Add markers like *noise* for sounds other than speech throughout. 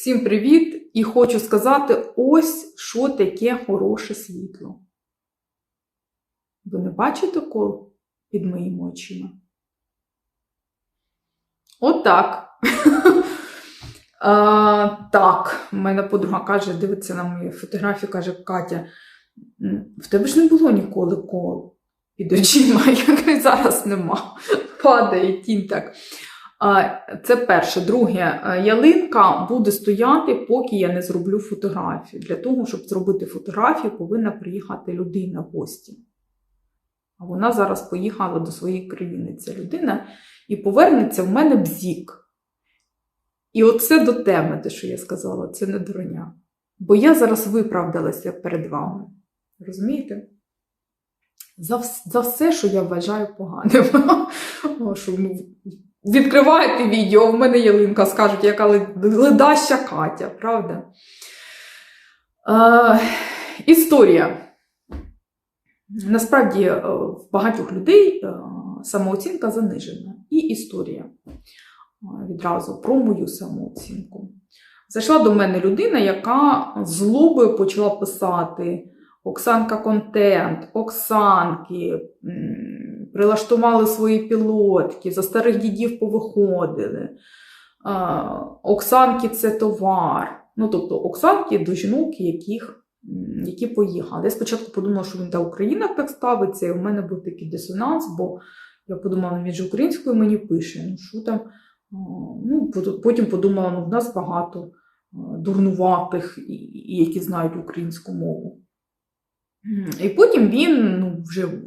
Всім привіт! І хочу сказати ось що таке хороше світло. Ви не бачите кол під моїми очима? Отак. *laughs* Так, в мене подруга каже, дивиться на мої фотографії, каже, Катя, в тебе ж не було ніколи кол під очима, *laughs* як зараз нема. Падає тінь так. Це перше. Друге, е, ялинка буде стояти, поки я не зроблю фотографію. Для того, щоб зробити фотографію, повинна приїхати людина в гості. А вона зараз поїхала до своєї країни, ця людина, і повернеться в мене бзік. І оце до теми, те, що я сказала, це не дурня. Бо я зараз виправдалася перед вами. Розумієте? За, за все, що я вважаю поганим. *laughs* Ну, відкриваєте відео, в мене ялинка, скажуть, яка лед- ледаща Катя, правда? Е, історія. Насправді, е, в багатьох людей е, самооцінка занижена. І історія е, відразу про мою самооцінку. Зайшла до мене людина, яка злобою почала писати Оксанка контент, Оксанки, прилаштували свої пілотки, за старих дідів повиходили. Оксанки це товар. Ну, тобто Оксанки до жінок, яких, які поїхали. Я спочатку подумала, що він до Українок так ставиться, і у мене був такий дисонанс, бо я подумала, «Ну, він же українською мені пише. Ну, що там? Ну, потім подумала, ну, в нас багато дурнуватих, які знають українську мову. І потім він ну, вже в-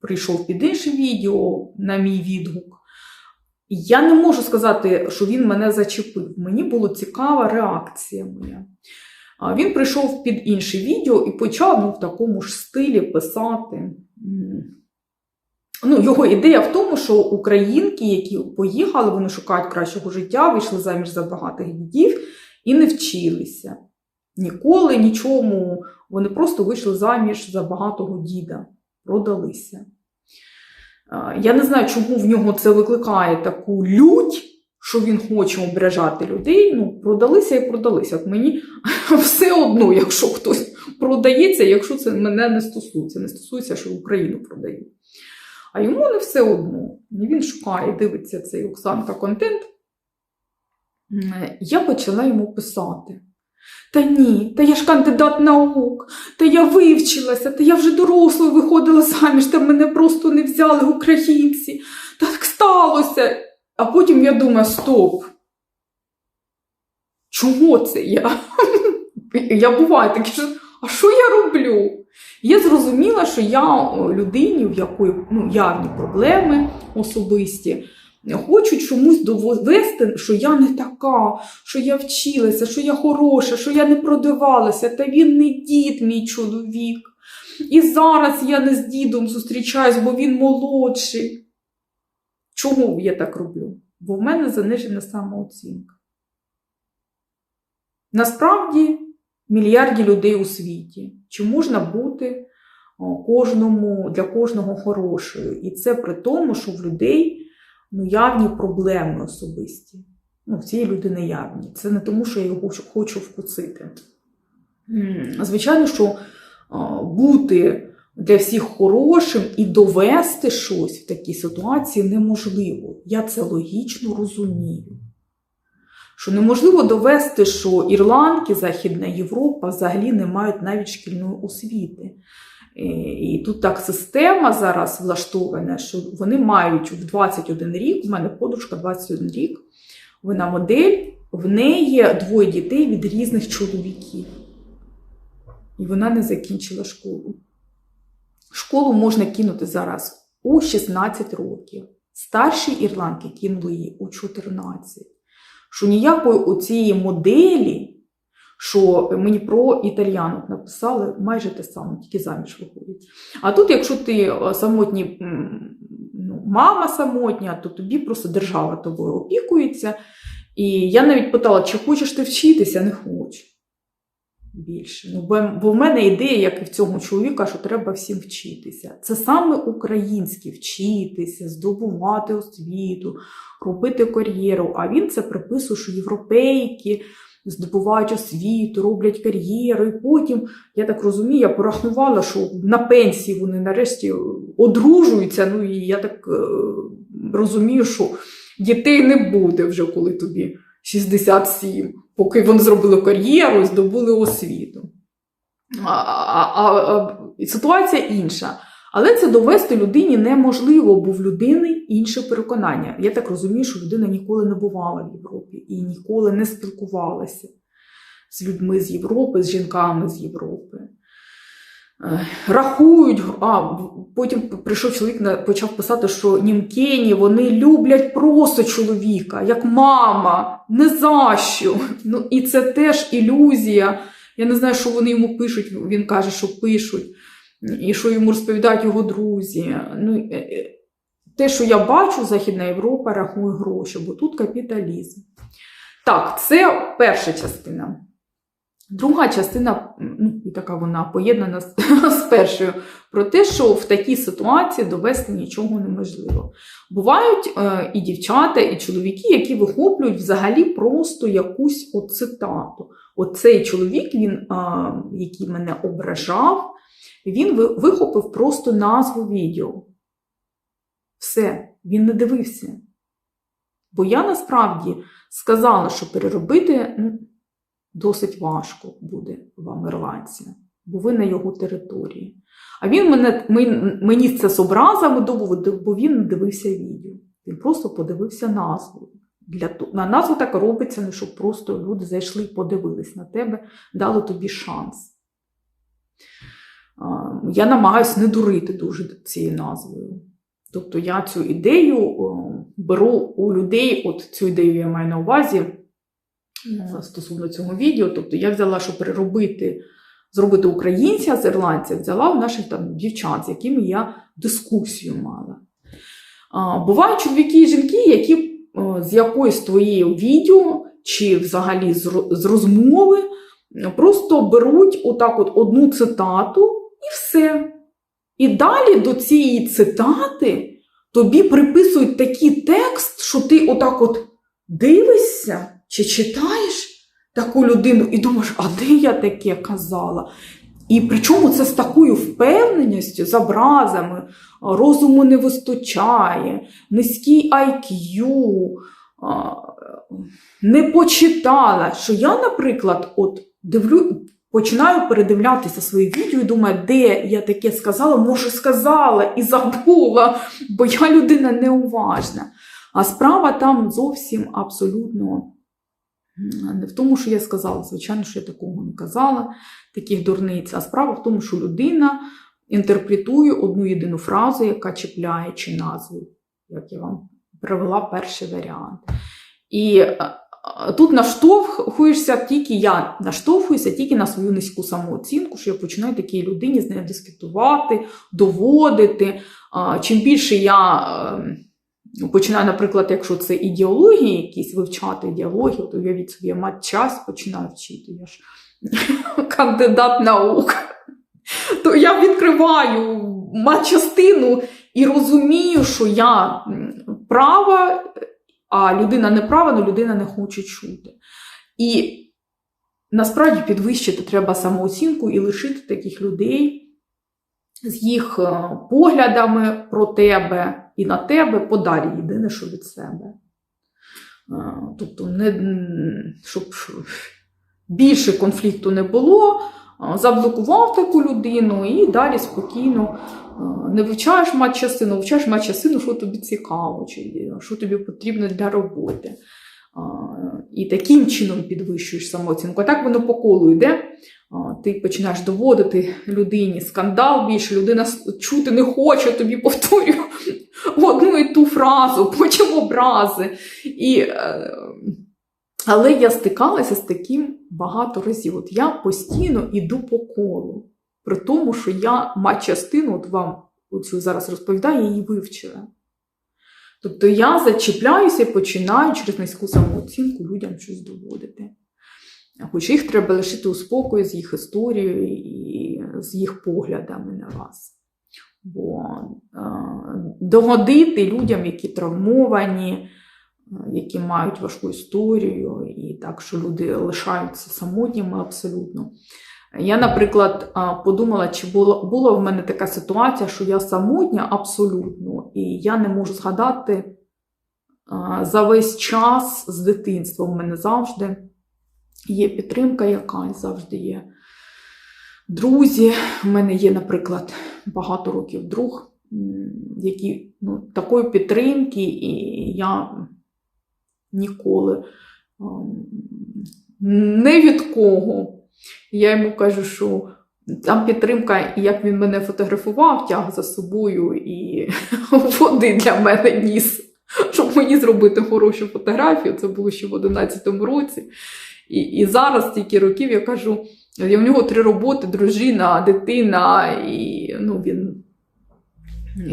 прийшов під інше відео на мій відгук. Я не можу сказати, що він мене зачепив. Мені була цікава реакція моя. Він прийшов під інше відео і почав ну, в такому ж стилі писати. Ну, його ідея в тому, що українки, які поїхали, вони шукають кращого життя, вийшли заміж за багатих дідів і не вчилися. Ніколи нічому. Вони просто вийшли заміж за багатого діда, продалися. Я не знаю, чому в нього це викликає таку лють, що він хоче ображати людей. Ну, продалися і продалися. От мені *laughs* все одно, якщо хтось продається, якщо це мене не стосується, не стосується, що Україну продають. А йому не все одно. Він шукає, дивиться цей Оксанка контент. Я почала йому писати. Та ні, та я ж кандидат наук, та я вивчилася, та я вже дорослою виходила заміж, та мене просто не взяли українці. Так сталося. А потім я думаю, стоп. Чого це я? *laughs* Я буваю таке, що а що я роблю? Я зрозуміла, що я людині, в якої ну, явні проблеми особисті, хочу чомусь довести, що я не така, що я вчилася, що я хороша, що я не продавалася, та він не дід, мій чоловік. І зараз я не з дідом зустрічаюсь, бо він молодший. Чому я так роблю? Бо в мене занижена самооцінка. Насправді мільярді людей у світі. Чи можна бути кожному, для кожного хорошою? І це при тому, що в людей ну, явні проблеми особисті. Ну, в цієї людини явні. Це не тому, що я його хочу- хочу вкусити. Звичайно, що бути для всіх хорошим і довести щось в такій ситуації неможливо. Я це логічно розумію. Що неможливо довести, що ірландки, Західна Європа взагалі не мають навіть шкільної освіти. Е, І тут так система зараз влаштована, що вони мають в 21 рік, в мене подружка 21 рік, вона модель, в неї двоє дітей від різних чоловіків. І вона не закінчила школу. Школу можна кинути зараз у 16 років. Старші ірландки кинули її у 14. Що ніякої оцієї моделі, що мені про італіянок написали майже те саме, тільки заміж виходять. А тут, якщо ти е, самотній, ну, мама самотня, то тобі просто держава тобою опікується. І я навіть питала, чи хочеш ти вчитися, не хочу. Більше. Ну, бо, бо в мене ідея, як і в цього чоловіка, що треба всім вчитися. Це саме українське вчитися, здобувати освіту, робити кар'єру. А він це приписує, що європейки, здобувають освіту, роблять кар'єру, і потім, я так розумію, я порахувала, що на пенсії вони нарешті одружуються. Ну і я так е, розумію, що дітей не буде вже, коли тобі 67, поки вони зробили кар'єру і здобули освіту. А, а, а ситуація інша. Але це довести людині неможливо, бо в людини інше переконання. Я так розумію, що людина ніколи не бувала в Європі і ніколи не спілкувалася з людьми з Європи, з жінками з Європи. Е, Рахують, а потім прийшов чоловік, почав писати, що німкені вони люблять просто чоловіка, як мама, не за що. Ну, і це теж ілюзія. Я не знаю, що вони йому пишуть. Він каже, що пишуть і що йому розповідають його друзі. Ну, е, е, те, що я бачу, Західна Європа рахує гроші, бо тут капіталізм. Так, це перша частина. Друга частина, ну, і така вона поєднана з, *laughs* з першою, про те, що в такій ситуації довести нічого неможливо. Бувають е, і дівчата, і чоловіки, які вихоплюють взагалі просто якусь от цитату. Оцей чоловік, він, е, який мене ображав, він вихопив просто назву відео. Все, він не дивився. Бо я насправді сказала, що переробити ну, досить важко буде вам ірландця, бо ви на його території. А він мене, мені це з образами доводив, бо він не дивився відео. Він просто подивився назву. Для, на назву так робиться, не щоб просто люди зайшли і подивились на тебе, дали тобі шанс. Я намагаюся не дурити дуже цією назвою. Тобто я цю ідею беру у людей, от цю ідею я маю на увазі е, стосовно цього відео. Тобто я взяла, щоб переробити, зробити українця з ірландця, взяла у наших там дівчат, з якими я дискусію мала. Бувають чоловіки і жінки, які е, з якоїсь твоєї відео чи взагалі з розмови е, просто беруть отак от одну цитату все. І далі до цієї цитати тобі приписують такий текст, що ти отак от дивишся чи читаєш таку людину і думаєш, а де я таке казала? І причому це з такою впевненістю, з образами, розуму не вистачає, низький IQ, не почитала. Що я, наприклад, от дивлю, починаю передивлятися свої відео і думаю, де я таке сказала, може, сказала і забула, бо я людина неуважна. А справа там зовсім абсолютно не в тому, що я сказала. Звичайно, що я такого не казала, таких дурниць. А справа в тому, що людина інтерпретує одну єдину фразу, яка чіпляє чи назву, як я вам привела перший варіант. І е, тут наштовхуєшся тільки я наштовхуюся тільки на свою низьку самооцінку, що я починаю такій людині з нею дискутувати, доводити. Чим більше я е, починаю, наприклад, якщо це ідеології, якісь вивчати ідеологію, то я від собі мать час починаю вчити. Я ж *laughs* кандидат наук. То я відкриваю матчастину і розумію, що я права, а людина не права, але людина не хоче чути. І насправді підвищити треба самооцінку і лишити таких людей з їх е, поглядами про тебе і на тебе подалі єдине, що від себе. Е, Тобто, не, щоб більше конфлікту не було, е, заблокував таку людину і далі спокійно не вивчаєш матчастину, вивчаєш матчастину, що тобі цікаво, чи що тобі потрібно для роботи. І таким чином підвищуєш самооцінку. А так воно по колу йде. Ти починаєш доводити людині скандал більше, людина чути не хоче, тобі повторюю *laughs* одну і ту фразу, потім образи. І, е, але я стикалася з таким багато разів. От я постійно йду по колу, при тому, що я матчастину, от вам оцю зараз розповідаю, її вивчила. Тобто я зачіпляюся і починаю через низьку самооцінку людям щось доводити. Хоч їх треба лишити у спокої з їх історією і з їх поглядами на вас. Бо е, догодити людям, які травмовані, які мають важку історію, і так, що люди лишаються самотніми абсолютно. Я, наприклад, подумала, чи була, була в мене така ситуація, що я самотня абсолютно, і я не можу згадати за весь час з дитинства. У мене завжди є підтримка якась, завжди є друзі. У мене є, наприклад, багато років друг, які ну, такої підтримки, і я ніколи не від кого. Я йому кажу, що там підтримка, і як він мене фотографував, тяг за собою і *laughs* води для мене ніс, щоб мені зробити хорошу фотографію. Це було ще в 11-му році. І, і зараз стільки років я кажу, я в нього три роботи, дружина, дитина, і ну, він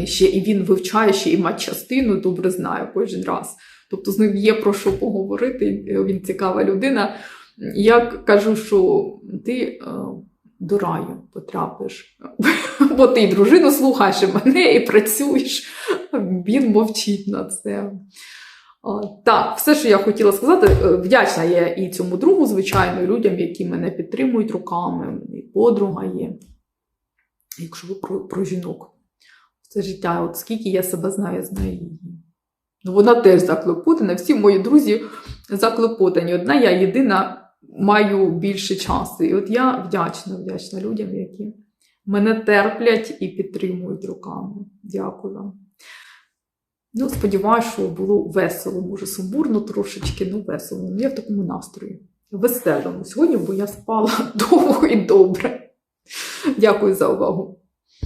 ще і він вивчає ще і матчастину, добре знаю кожен раз. Тобто з ним є про що поговорити, він цікава людина. Я кажу, що ти е, до раю потрапиш, бо ти і дружину слухаєш і мене і працюєш. Він мовчить на це. Так, все, що я хотіла сказати, е, вдячна я і цьому другу, звичайно, людям, які мене підтримують руками, і подруга є. Якщо ви про, про жінок, це життя, от скільки я себе знаю, я знаю її. Ну, вона теж заклопотана, всі мої друзі заклопотані. Одна я єдина маю більше часу. І от я вдячна, вдячна людям, які мене терплять і підтримують руками. Дякую вам. Ну, сподіваюся, що було весело, може, сумбурно трошечки, ну весело. Я в такому настрої. Веселому сьогодні, бо я спала *laughs* довго і добре. Дякую за увагу.